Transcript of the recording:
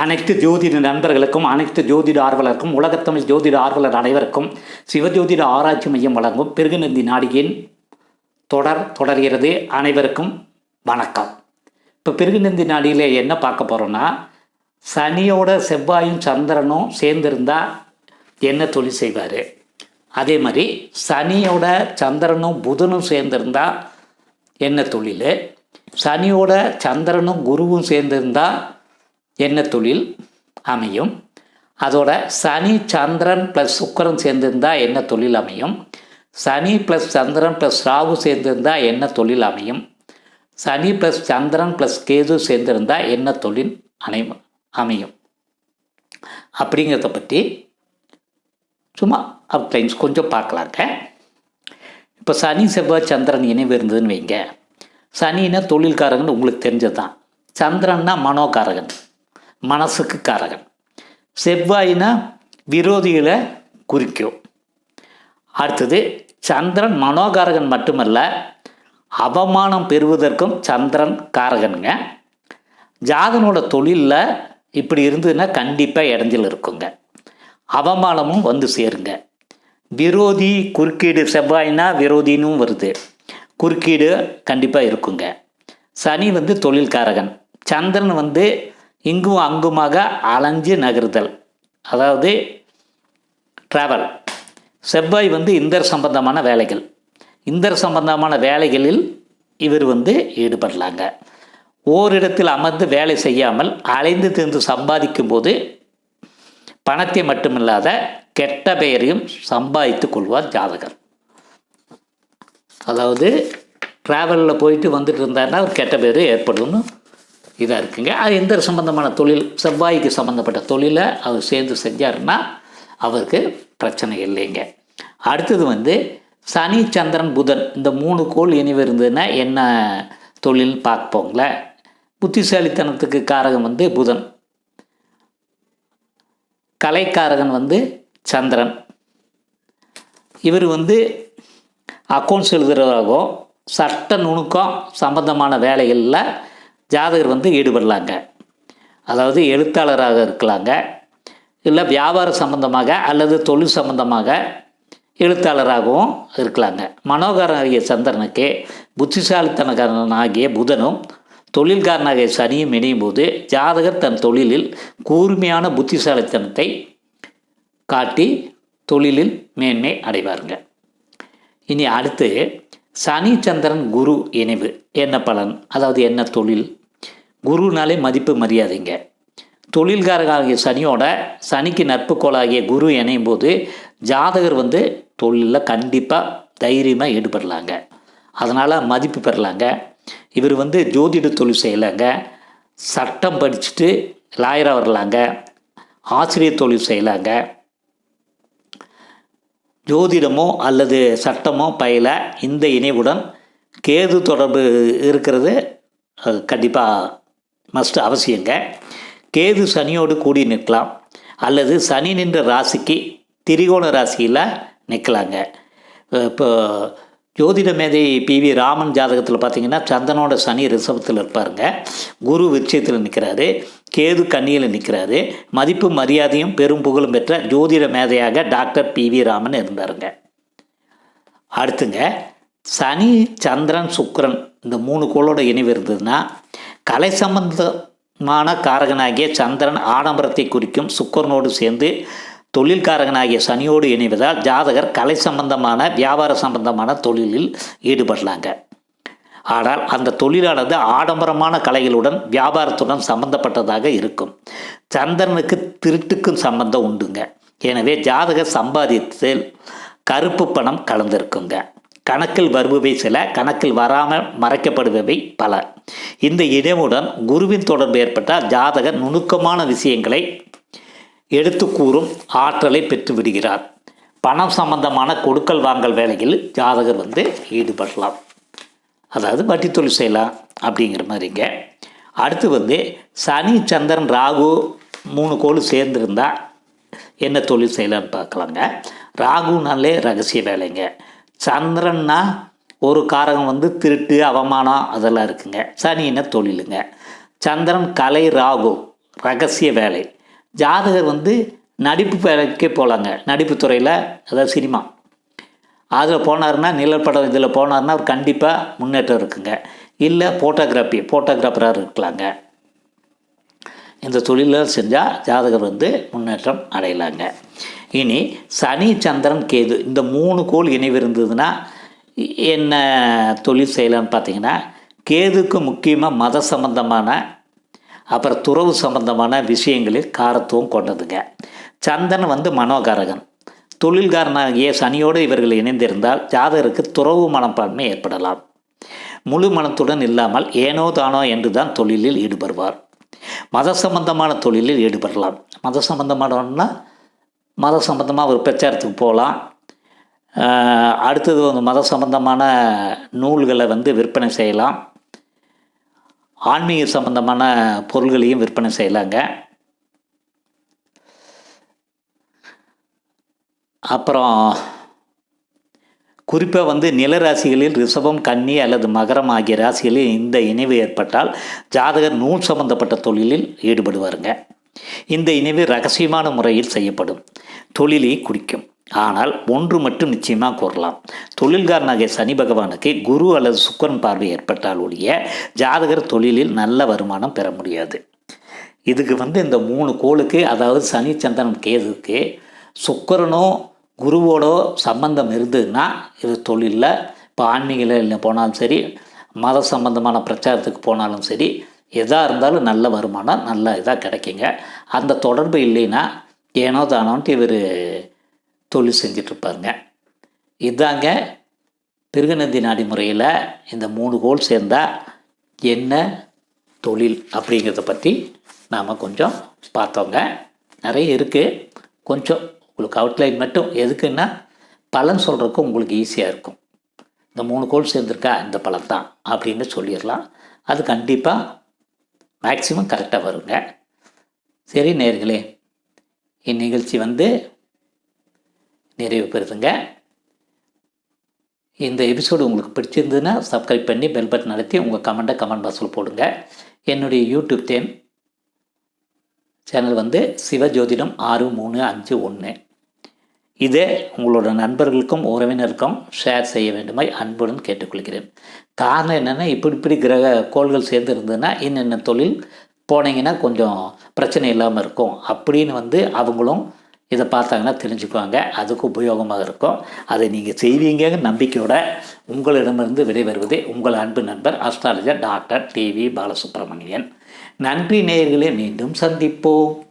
அனைத்து ஜோதிட நண்பர்களுக்கும் அனைத்து ஜோதிட ஆர்வலருக்கும் உலகத்தமிழ் ஜோதிட ஆர்வலர் அனைவருக்கும் சிவஜோதிட ஆராய்ச்சி மையம் வழங்கும் பெருகுநந்தி நாடியின் தொடர் தொடர்கிறது. அனைவருக்கும் வணக்கம். இப்போ பிருகுநந்தி நாடியில் என்ன பார்க்க போகிறோன்னா சனியோட செவ்வாயும் சந்திரனும் சேர்ந்திருந்தா என்ன தொழில் செய்வார்? அதே மாதிரி சனியோட சந்திரனும் புதனும் சேர்ந்திருந்தா என்ன தொழில்? சனியோட சந்திரனும் குருவும் சேர்ந்திருந்தால் என்ன தொழில் அமையும்? அதோட சனி சந்திரன் ப்ளஸ் சுக்கரன் சேர்ந்துருந்தால் என்ன தொழில் அமையும்? சனி ப்ளஸ் சந்திரன் ப்ளஸ் ராகு சேர்ந்துருந்தால் என்ன தொழில் அமையும்? சனி ப்ளஸ் சந்திரன் ப்ளஸ் கேது சேர்ந்திருந்தா என்ன தொழில் அணை அமையும்? அப்படிங்கிறத பற்றி சும்மா அவுட்லைன்ஸ் கொஞ்சம் பார்க்கலாங்க இப்போ சனி செவ்வாய் சந்திரன் இணைவு இருந்ததுன்னு வைங்க. சனின்னா தொழில்காரங்கன்னு உங்களுக்கு தெரிஞ்சது தான் சந்திரன்னா மனோகாரகன். மனசுக்கு காரகன் செவ்வாயினா விரோதிகளை குறிக்கும். அடுத்தது சந்திரன் மனோகாரகன் மட்டுமல்ல அவமானம் பெறுவதற்கும் சந்திரன் காரகனுங்க. ஜாதனோட தொழிலில் இப்படி இருந்ததுன்னா கண்டிப்பாக இடைஞ்சல் இருக்குங்க. அவமானமும் வந்து சேருங்க. விரோதி குறுக்கீடு செவ்வாயினா விரோதினும் வருது. குறுக்கீடு கண்டிப்பாக இருக்குங்க. சனி வந்து தொழில்காரகன். சந்திரன் வந்து இங்கும் அங்குமாக அலைஞ்சு நகருதல். அதாவது ட்ராவல் செவ்வாய் வந்து இந்தர் சம்பந்தமான வேலைகள். இந்தர் சம்பந்தமான வேலைகளில் இவர் வந்து ஈடுபடலாங்க. ஓரிடத்தில் அமர்ந்து வேலை செய்யாமல் அலைந்து திரிந்து சம்பாதிக்கும் போது பணத்தை மட்டுமில்லாத கெட்ட பெயரையும் சம்பாதித்து கொள்வார் ஜாதகர். அதாவது ட்ராவலில் போயிட்டு வந்துட்டு இருந்தாருன்னா ஒரு கெட்ட பேர் ஏற்படும்னு இதாக இருக்குங்க. அது எந்த சம்பந்தமான தொழில் செவ்வாய்க்கு சம்மந்தப்பட்ட தொழிலை அவர் சேர்ந்து செஞ்சாருன்னா அவருக்கு பிரச்சனை இல்லைங்க. அடுத்தது வந்து சனி சந்திரன் புதன் இந்த மூணு கோள் இனிவு இருந்ததுன்னா என்ன தொழில் பார்ப்போங்களேன். புத்திசாலித்தனத்துக்கு காரகம் வந்து புதன். கலைக்காரகன் வந்து சந்திரன். இவர் வந்து அக்கௌண்ட்ஸ் எழுதுகிறவராகவும் சட்ட நுணுக்கம் சம்பந்தமான வேலைகளில் ஜாதகர் வந்து ஈடுபடலாங்க. அதாவது எழுத்தாளராக இருக்கலாங்க. இல்லை வியாபார சம்பந்தமாக அல்லது தொழில் சம்பந்தமாக எழுத்தாளராகவும் இருக்கலாங்க. மனோகாரனாகிய சந்திரனுக்கு புத்திசாலித்தனக்காரனாகிய புதனும் தொழில்காரனாகிய சனியும் இணையும் போது ஜாதகர் தன் தொழிலில் கூர்மையான புத்திசாலித்தனத்தை காட்டி தொழிலில் மேன்மை அடைவாருங்க. இனி அடுத்து சனி சந்திரன் குரு இணைவு. என்ன பலன்? அதாவது என்ன தொழில்? குருனாலே மதிப்பு மரியாதைங்க. தொழில்காரராகிய சனியோட சனிக்கு நட்புக்கோளாகிய குரு இணையும் போது ஜாதகர் வந்து தொழிலில் கண்டிப்பாக தைரியமாக ஈடுபடலாங்க. அதனால் மதிப்பு பெறலாங்க. இவர் வந்து ஜோதிட தொழில் செய்யலாங்க. சட்டம் படிச்சுட்டு லாயராக வரலாங்க. ஆசிரியர் தொழில் செய்யலாங்க. ஜோதிடமோ அல்லது சட்டமோ பயில இந்த இணைவுடன் கேது தொடர்பு இருக்கிறது. கண்டிப்பாக மஸ்ட் அவசியங்க. கேது சனியோடு கூடி நிற்கலாம். அல்லது சனி நின்ற ராசிக்கு திரிகோண ராசியில் நிற்கலாங்க. இப்போ ஜோதிட மேதை பி வி ராமன் ஜாதகத்தில் பார்த்தீங்கன்னா சந்தனோட சனி ரிசவத்தில் இருப்பாருங்க. குரு விருட்சத்தில் நிற்கிறாரு கேது கன்னியில் நிற்கிறாரு மதிப்பு மரியாதையும் பெரும் புகழும் பெற்ற ஜோதிட மேதையாக டாக்டர் பி வி ராமன் இருந்தாருங்க. அடுத்துங்க சனி சந்திரன் சுக்கரன் இந்த மூணு கோளோட இணைவு இருந்ததுன்னா கலை சம்பந்தமான காரகனாகிய சந்திரன் ஆடம்பரத்தை குறிக்கும் சுக்கரனோடு சேர்ந்து தொழில்காரகனாகிய சனியோடு இணைவதால் ஜாதகர் கலை சம்பந்தமான வியாபார சம்பந்தமான தொழிலில் ஈடுபடலாங்க. ஆனால் அந்த தொழிலானது ஆடம்பரமான கலைகளுடன் வியாபாரத்துடன் சம்பந்தப்பட்டதாக இருக்கும். சந்திரனுக்கு திருட்டுக்கும் சம்பந்தம் உண்டுங்க. எனவே ஜாதகர் சம்பாதித்ததில் கருப்பு பணம் கலந்திருக்குங்க. கணக்கில் வருபவை சில கணக்கில் வராமல் மறைக்கப்படுபவை பல. இந்த இடமுடன் குருவின் தொடர்பு ஏற்பட்டால் ஜாதகர் நுணுக்கமான விஷயங்களை எடுத்து கூறும் ஆற்றலை பெற்று விடுகிறார். பணம் சம்பந்தமான கொடுக்கல் வாங்கல் வேலையில் ஜாதகர் வந்து ஈடுபடலாம். அதாவது வட்டி தொழில் செய்யலாம் அப்படிங்கிற மாதிரிங்க அடுத்து வந்து சனி சந்திரன் ராகு மூணு கோள் சேர்ந்துருந்தா என்ன தொழில் செய்யலான்னு பார்க்கலாங்க. ராகுனாலே ரகசிய வேலைங்க. சந்திரன்னா ஒரு காரகம் வந்து திருட்டு அவமானம் அதெல்லாம் இருக்குங்க. சனின்னா தொழிலுங்க. சந்திரன் கலை ராகு ரகசிய வேலை. ஜாதகர் வந்து நடிப்பு வேலைக்கே போகலாங்க நடிப்பு துறையில் அதாவது சினிமா. அதில் போனாருன்னா நிழற்படம் இதில் போனாருன்னா அவர் கண்டிப்பாக முன்னேற்றம் இருக்குங்க. இல்லை ஃபோட்டோகிராஃபி ஃபோட்டோகிராஃபராக இருக்கலாங்க. இந்த தொழிலில் செஞ்சால் ஜாதகர் வந்து முன்னேற்றம் அடையலாங்க. இனி சனி சந்திரன் கேது இந்த மூணு கோள் இணைவு இருந்ததுன்னா என்ன தொழில் செய்யலான்னு பார்த்தீங்கன்னா கேதுக்கு முக்கியமாக மத சம்பந்தமான அப்புறம் துறவு சம்பந்தமான விஷயங்களில் காரத்துவம் கொண்டதுங்க. சந்தன் வந்து மனோகாரகன். தொழில்காரனாகிய சனியோடு இவர்கள் இணைந்திருந்தால் ஜாதகருக்கு துறவு மனப்பான்மை ஏற்படலாம். முழு மனத்துடன் இல்லாமல் ஏனோ தானோ என்று தான் தொழிலில் ஈடுபடுவார். மத சம்பந்தமான தொழிலில் ஈடுபடலாம். மத சம்பந்தமானன்னா மத சம்பந்தமாக ஒரு பிரச்சாரத்துக்கு போகலாம். அடுத்தது வந்து மத சம்பந்தமான நூல்களை வந்து விற்பனை செய்யலாம். ஆன்மீக சம்பந்தமான பொருள்களையும் விற்பனை செய்யலாங்க. அப்புறம் குறிப்பாக வந்து நிலராசிகளில் ரிஷபம் கன்னி அல்லது மகரம் ஆகிய ராசிகளில் இந்த இணைவு ஏற்பட்டால் ஜாதகர் நூல் சம்பந்தப்பட்ட தொழிலில் ஈடுபடுவாருங்க. இந்த இணைவு ரகசியமான முறையில் செய்யப்படும். தொழிலை குறிக்கும். ஆனால் ஒன்று மட்டும் நிச்சயமாக கூறலாம். தொழில்காரனாகிய சனி பகவானுக்கு குரு அல்லது சுக்கரன் பார்வை ஏற்பட்டால் ஒழிய ஜாதகர் தொழிலில் நல்ல வருமானம் பெற முடியாது. இதுக்கு வந்து இந்த மூணு கோளுக்கு அதாவது சனி சந்திரன் கேதுக்கு சுக்கரனோ குருவோடோ சம்பந்தம் இருந்ததுன்னா இது தொழிலில் இப்போ ஆன்மீகில் போனாலும் சரி மத சம்பந்தமான பிரச்சாரத்துக்கு போனாலும் சரி எதாக இருந்தாலும் நல்ல வருமானம் நல்ல இதாக கிடைக்குங்க. அந்த தொடர்பு இல்லைன்னா ஏனோ தானோன்ட்டு இவர் தொழில் செஞ்சிட்ருப்பாருங்க. இதாங்க பிருகநந்தி நாடி முறையில் இந்த மூணு கோல் சேர்ந்தால் என்ன தொழில் அப்படிங்கிறத பற்றி நாம் கொஞ்சம் பார்த்தோங்க. நிறைய இருக்குது கொஞ்சம் உங்களுக்கு அவுட்லைன் மட்டும் எதுக்குன்னா பலன் சொல்கிறதுக்கும் உங்களுக்கு ஈஸியாக இருக்கும். இந்த மூணு கோல் சேர்ந்துருக்கா இந்த பலன் தான் அப்படின்னு சொல்லிடலாம். அது கண்டிப்பாக மேக்ஸிமம் கரெக்டாக வருங்க. சரி நேர்களே இந்நிகழ்ச்சி வந்து நிறைவு பெறுதுங்க இந்த எபிசோடு உங்களுக்கு பிடிச்சிருந்ததுன்னா சப்ஸ்கிரைப் பண்ணி பெல் பட்டன் நடத்தி உங்கள் கமெண்ட்டை கமெண்ட் பாக்ஸில் போடுங்க. என்னுடைய யூடியூப் தேம் சேனல் வந்து சிவஜோதிடம் ஆறு மூணு அஞ்சு ஒன்று இதே உங்களோட நண்பர்களுக்கும் உறவினருக்கும் ஷேர் செய்ய வேண்டுமாய் அன்புடன் கேட்டுக்கொள்கிறேன். காரணம் என்னென்னா இப்படி இப்படி கிரக கோள்கள் சேர்ந்து இருந்ததுன்னா என்னென்ன தொழில் போனீங்கன்னா கொஞ்சம் பிரச்சனை இல்லாமல் இருக்கும். அப்படின்னு வந்து அவங்களும் இதை பார்த்தாங்கன்னா தெரிஞ்சுக்குவாங்க. அதுக்கு உபயோகமாக இருக்கும். அதை நீங்கள் செய்வீங்க. நம்பிக்கையோட உங்களிடமிருந்து விடைபெறுவது உங்கள் அன்பு நண்பர் அஸ்ட்ராலஜர் டாக்டர் டிவி பாலசுப்ரமணியன். நன்றி நேயர்களே. மீண்டும் சந்திப்போம்.